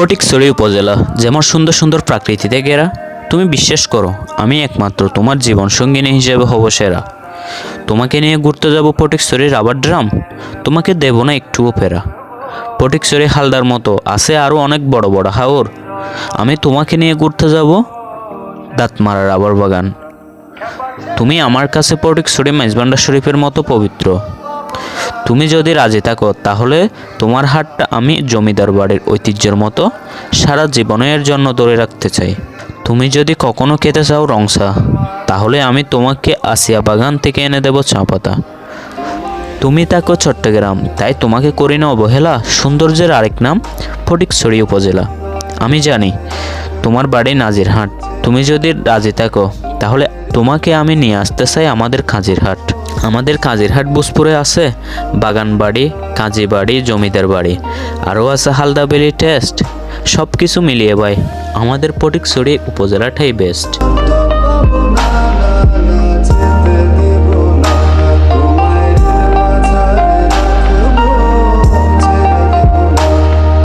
ফটিকছড়ি উপজেলা যেমন সুন্দর সুন্দর প্রাকৃতিতে ঘেরা। তুমি বিশ্বাস করো, আমি একমাত্র তোমার জীবন সঙ্গিনী হিসেবে হব সেরা। তোমাকে নিয়ে ঘুরতে যাব ফটিকছড়ি রাবার ড্রাম, তোমাকে দেব না একটুও ফেরা। ফটিকছড়ি হালদার মতো, আছে আরও অনেক বড় বড় হাওর। আমি তোমাকে নিয়ে ঘুরতে যাব দাঁতমারা রাবার বাগান। তুমি আমার কাছে ফটিকছড়ি মেজবান্ডার শরীফের মতো পবিত্র। তুমি যদি রাজি থাকো, তাহলে তোমার হাটটা আমি জমিদার বাড়ির ঐতিহ্যের মতো সারা জীবনের জন্য ধরে রাখতে চাই। তুমি যদি কখনো খেতে চাও রংসা, তাহলে আমি তোমাকে আসিয়া বাগান থেকে এনে দেবো চা পাতা। তুমি থাকো চট্টগ্রাম, তাই তোমাকে করি না অবহেলা, সৌন্দর্যের আরেক নাম ফটিকছড়ি উপজেলা। আমি জানি, তোমার বাড়ি নাজিরহাট। তুমি যদি রাজি থাকো, তাহলে তোমাকে আমি নিয়ে আসতে চাই আমাদের কাজিরহাট আমাদের কাজিরহাট বুসপুরে আছে বাগান বাড়ি কাজী বাড়ি, জমিদার বাড়ি। আরও আছে হালদা বেলি টেস্ট। সব কিছু মিলিয়ে ভাই, আমাদের পটিকছড়ি উপজেলাটাই বেস্ট